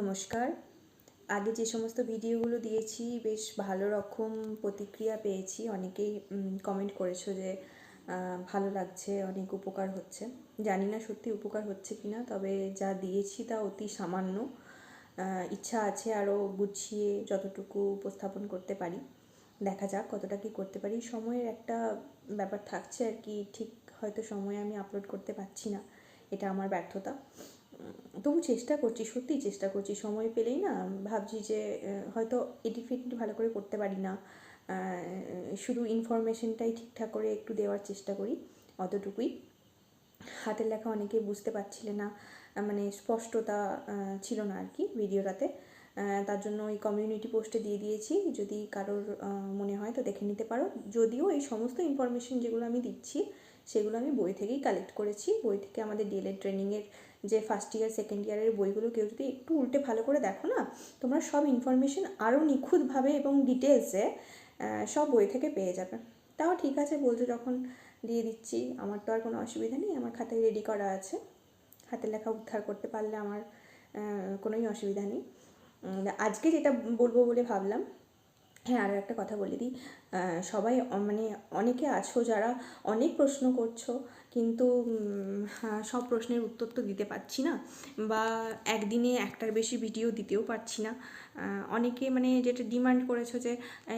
নমস্কার। আগে যে সমস্ত ভিডিওগুলো দিয়েছি, বেশ ভালো রকম প্রতিক্রিয়া পেয়েছি। অনেকেই কমেন্ট করেছ যে ভালো লাগছে, অনেক উপকার হচ্ছে। জানি না সত্যি উপকার হচ্ছে কি না তবে যা দিয়েছি তা অতি সামান্য। ইচ্ছা আছে আরও গুছিয়ে যতটুকু উপস্থাপন করতে পারি। দেখা যাক কতটা কি করতে পারি। সময়ের একটা ব্যাপার থাকছে আর কি, ঠিক হয়তো সময়ে আমি আপলোড করতে পারছি না। এটা আমার ব্যর্থতা। তবু চেষ্টা করছি, সত্যিই চেষ্টা করছি। সময় পেলেই না ভাবছি যে হয়তো এডিট ফেডিট ভালো করে করতে পারি না। শুধু ইনফরমেশনটাই ঠিকঠাক করে একটু দেওয়ার চেষ্টা করি, অতটুকুই। হাতের লেখা অনেকে বুঝতে পারছিলে না মানে স্পষ্টতা ছিল না আর কি ভিডিওটাতে। তার জন্য ওই কমিউনিটি পোস্টে দিয়ে দিয়েছি। যদি কারোর মনে হয় তো দেখে নিতে পারো। যদিও এই সমস্ত ইনফরমেশন যেগুলো আমি দিচ্ছি সেগুলো আমি বই থেকেই কালেক্ট করেছি। বই থেকে আমাদের ডিএলএড ট্রেনিংয়ের যে ফার্স্ট ইয়ার সেকেন্ড ইয়ারের বইগুলো কেউ যদি একটু উল্টে ভালো করে দেখো না, তোমরা সব ইনফরমেশন আরও নিখুঁতভাবে এবং ডিটেলসে সব বই থেকে পেয়ে যাবে। তাও ঠিক আছে বলছো যখন দিয়ে দিচ্ছি, আমার তো আর কোনো অসুবিধা নেই, আমার খাতায় রেডি করা আছে। হাতের লেখা উদ্ধার করতে পারলে আমার কোনোই অসুবিধা নেই। আজকে যেটা বলব বলে ভাবলাম হ্যাঁ আরও একটা কথা বলে দিই। সবাই মানে অনেকে আছো যারা অনেক প্রশ্ন করছ কিন্তু হ্যাঁ, সব প্রশ্নের উত্তর তো দিতে পারছি না বা একদিনে একটার বেশি ভিডিও দিতেও পারছি না। অনেকে মানে যেটা ডিমান্ড করেছ যে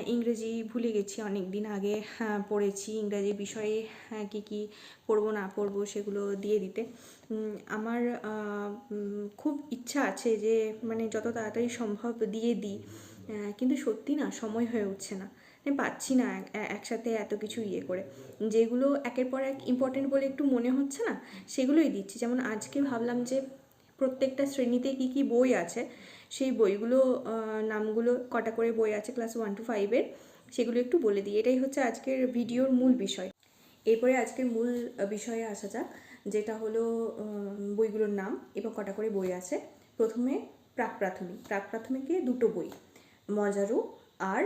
ইংরেজি ভুলে গেছি অনেক দিন আগে হ্যাঁ, পড়েছি ইংরাজি বিষয়ে হ্যাঁ, কী কী পড়ব না পড়ব সেগুলো দিয়ে দিতে। আমার খুব ইচ্ছা আছে যে মানে যত তাড়াতাড়ি সম্ভব দিয়ে দিই। কিন্তু সত্যি না, সময় হয়ে উঠছে না। আমি পাচ্ছি না একসাথে এত কিছু ইয়ে করে। যেগুলো একের পর এক ইম্পর্টেন্ট বলে একটু মনে হচ্ছে না, সেগুলোই দিচ্ছি। যেমন আজকে ভাবলাম যে প্রত্যেকটা শ্রেণীতে কি কি বই আছে, সেই বইগুলো নামগুলো কটা করে বই আছে ক্লাস ওয়ান টু ফাইভের সেগুলো একটু বলে দিই। এটাই হচ্ছে আজকের ভিডিওর মূল বিষয়। এরপরে আজকের মূল বিষয়ে আসা যাক, যেটা হলো বইগুলোর নাম এবং কটা করে বই আছে। প্রথমে প্রাক প্রাথমিক। প্রাক প্রাথমিকে দুটো বই। মজারু আর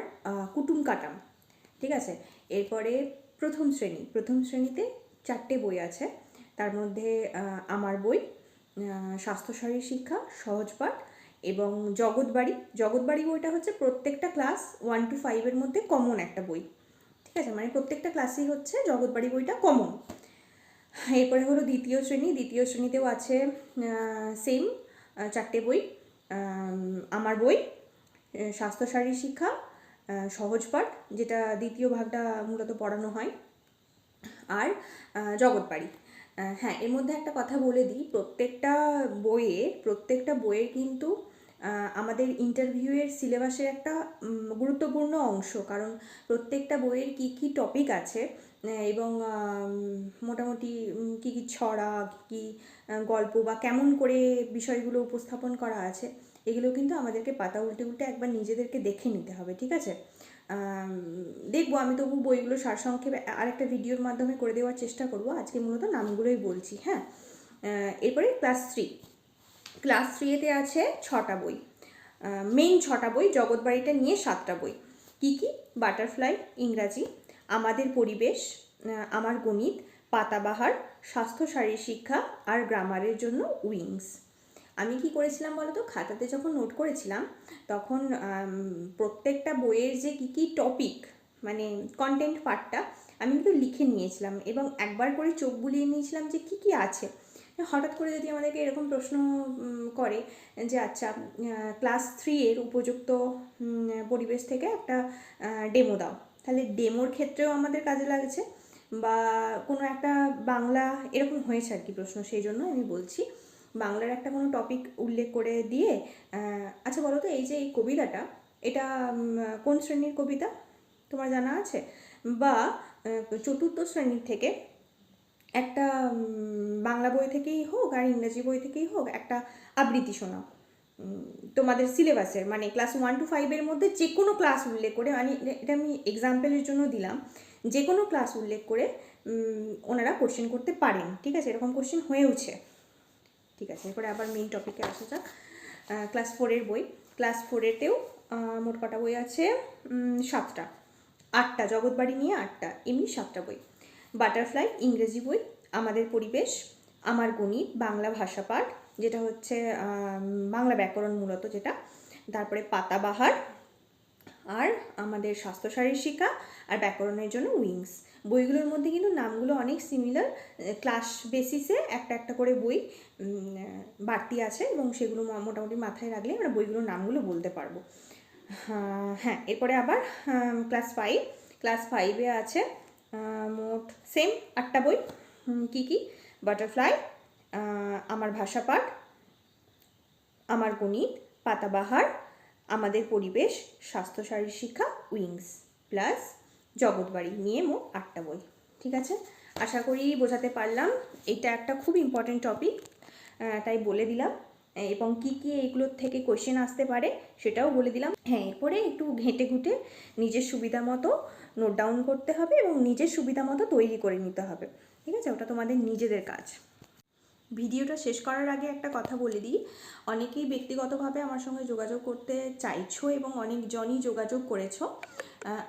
কুটুম কাটাম। ঠিক আছে? এরপরে প্রথম শ্রেণি। প্রথম শ্রেণীতে চারটে বই আছে। তার মধ্যে আমার বই আহ, স্বাস্থ্য শারীর শিক্ষা সহজপাঠ এবং জগৎবাড়ি জগৎবাড়ি বইটা হচ্ছে প্রত্যেকটা ক্লাস ওয়ান টু ফাইভের মধ্যে কমন একটা বই। ঠিক আছে? মানে প্রত্যেকটা ক্লাসেই হচ্ছে জগৎবাড়ি বইটা কমন এরপরে হলো দ্বিতীয় শ্রেণি। দ্বিতীয় শ্রেণীতেও আছে সেম চারটে বই আমার বই আহ, স্বাস্থ্য শারীর শিক্ষা সহজ পাঠ যেটা দ্বিতীয় ভাগটা মূলত পড়ানো হয় আর জগৎবাড়ি হ্যাঁ এর মধ্যে একটা কথা বলে দিই প্রত্যেকটা বইয়ে প্রত্যেকটা বইয়ের কিন্তু আমাদের ইন্টারভিউয়ের সিলেবাসের একটা গুরুত্বপূর্ণ অংশ কারণ প্রত্যেকটা বইয়ের কি কি টপিক আছে এবং মোটামুটি কি কি ছড়া কি গল্প বা কেমন করে বিষয়গুলো উপস্থাপন করা আছে এগুলো কিন্তু আমাদেরকে পাতা উল্টে উল্টে একবার নিজেদেরকে দেখে নিতে হবে, ঠিক আছে? দেখব আমি তবু বইগুলো সারসংক্ষেপে আরেকটা ভিডিওর মাধ্যমে করে দেওয়ার চেষ্টা করব। আজকে মূলত নামগুলোই বলছি হ্যাঁ? এরপরে ক্লাস থ্রি। ক্লাস থ্রিতে আছে ছটা বই। মেইন ছটা বই জগৎবাড়িটা নিয়ে সাতটা বই। কি কি? বাটারফ্লাই, ইংরাজি, আমাদের পরিবেশ আমার গণিত, পাতাবাহার স্বাস্থ্য শারীর শিক্ষা আর গ্রামারের জন্য উইংস। আমি কি করেছিলাম বলো তো? খাতাতে যখন নোট করেছিলাম, তখন প্রত্যেকটা বইয়ের যে কী কী টপিক মানে কন্টেন্ট পার্টটা আমি কিন্তু লিখে নিয়েছিলাম এবং একবার করে চোখ বুলিয়ে নিয়েছিলাম যে কী কী আছে। হঠাৎ করে যদি আমাদেরকে এরকম প্রশ্ন করে যে আচ্ছা ক্লাস থ্রি এর উপযুক্ত পরিবেশ থেকে একটা ডেমো দাও। তাহলে ডেমোর ক্ষেত্রেও আমাদের কাজে লাগছে বা কোনো একটা বাংলা এরকম হয়েছে আর কি প্রশ্ন, সেই জন্য আমি বলছি বাংলার একটা কোনো টপিক উল্লেখ করে দিয়ে আচ্ছা বলো তো, এই যে এই কবিতাটা, এটা কোন শ্রেণির কবিতা? তোমার জানা আছে? বা চতুর্থ শ্রেণির থেকে একটা বাংলা বই থেকেই হোক আর ইংরাজি বই থেকেই হোক একটা আবৃত্তি শোনাও। তোমাদের সিলেবাসের মানে ক্লাস ওয়ান টু ফাইভের মধ্যে যে কোনো ক্লাস উল্লেখ করে মানে এটা আমি এক্সাম্পলের জন্য দিলাম যে কোনো ক্লাস উল্লেখ করে ওনারা কোশ্চেন করতে পারেন, ঠিক আছে? এরকম কোশ্চেন হয়েওছে। ঠিক আছে, এরপরে আবার মেন টপিকে আসা যাক। ক্লাস ফোরের বই। ক্লাস ফোরেতেও মোট কটা বই আছে? সাতটা। আটটা জগৎবাড়ি নিয়ে আটটা, এমনি সাতটা বই। বাটারফ্লাই, ইংরেজি বই, আমাদের পরিবেশ, আমার গণিত, বাংলা ভাষা পাঠ, যেটা হচ্ছে বাংলা ব্যাকরণ মূলত যেটা। তারপরে পাতাবাহার আর আমাদের স্বাস্থ্য শারীরিকা আর ব্যাকরণের জন্য উইংস। বইগুলোর মধ্যে কিন্তু নামগুলো অনেক সিমিলার ক্লাস বেসিসে একটা একটা করে বই বাড়তি আছে এবং সেগুলো মোটামুটি মাথায় রাখলে আমরা বইগুলোর নামগুলো বলতে পারব। হ্যাঁ এরপরে আবার ক্লাস ফাইভ ক্লাস ফাইভে আছে মোট সেম আটটা বই কি কি? বাটারফ্লাই আমার ভাষা পাঠ, আমার গণিত পাতাবাহার আমাদের পরিবেশ, স্বাস্থ্য শারীর শিক্ষা, উইংস, প্লাস জগৎবাড়ি নিয়ে মোট আটটা বই, ঠিক আছে? আশা করি বোঝাতে পারলাম। এটা একটা খুব ইম্পর্টেন্ট টপিক তাই বলে দিলাম। এবং কি কি এইগুলোর থেকে কোয়েশ্চেন আসতে পারে সেটাও বলে দিলাম। হ্যাঁ এরপরে একটু ঘেঁটে ঘুঁটে নিজের সুবিধা মতো নোট ডাউন করতে হবে এবং নিজের সুবিধা মতো তৈরি করে নিতে হবে, ঠিক আছে? ওটা তোমাদের নিজেদের কাজ। ভিডিওটা শেষ করার আগে একটা কথা বলে দিই। অনেকেই ব্যক্তিগতভাবে আমার সঙ্গে যোগাযোগ করতে চাইছো এবং অনেকজনই যোগাযোগ করেছ।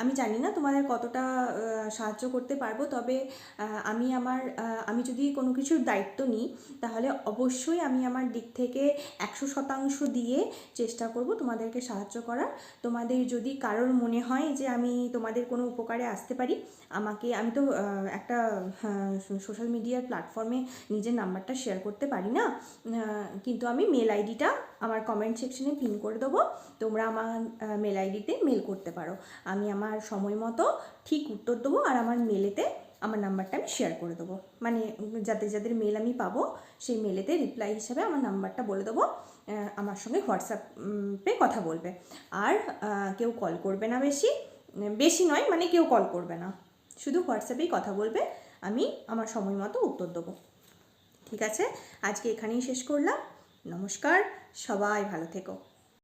আমি জানি না তোমাদের কতটা সাহায্য করতে পারব, তবে আমি আমার আমি যদি কোনো কিছুর দায়িত্ব নিই, তাহলে অবশ্যই আমি আমার দিক থেকে একশো শতাংশ দিয়ে চেষ্টা করব তোমাদেরকে সাহায্য করার। তোমাদের যদি কারোর মনে হয় যে আমি তোমাদের কোনো উপকারে আসতে পারি, আমাকে, আমি তো একটা সোশ্যাল মিডিয়ার প্ল্যাটফর্মে নিজের নাম্বারটা শেয়ার করতে পারি না কিন্তু আমি মেল আইডিটা আমার কমেন্ট সেকশনে পিন করে দেবো। তোমরা আমার মেল আইডিতে মেল করতে পারো। আমি আমার সময় মতো ঠিক উত্তর দেবো আর আমার মেলেতে আমার নাম্বারটা আমি শেয়ার করে দেবো। মানে যাদের যাদের মেল আমি পাবো, সেই মেলেতে রিপ্লাই হিসাবে আমার নাম্বারটা বলে দেবো। আমার সঙ্গে হোয়াটসঅ্যাপে কথা বলবে। আর কেউ কল করবে না বেশি। বেশি নয় মানে কেউ কল করবে না। শুধু হোয়াটসঅ্যাপেই কথা বলবে। আমি আমার সময় মতো উত্তর দেবো। ঠিক আছে? আজকে এখানেই শেষ করলাম। নমস্কার সবাই ভালো থেকো।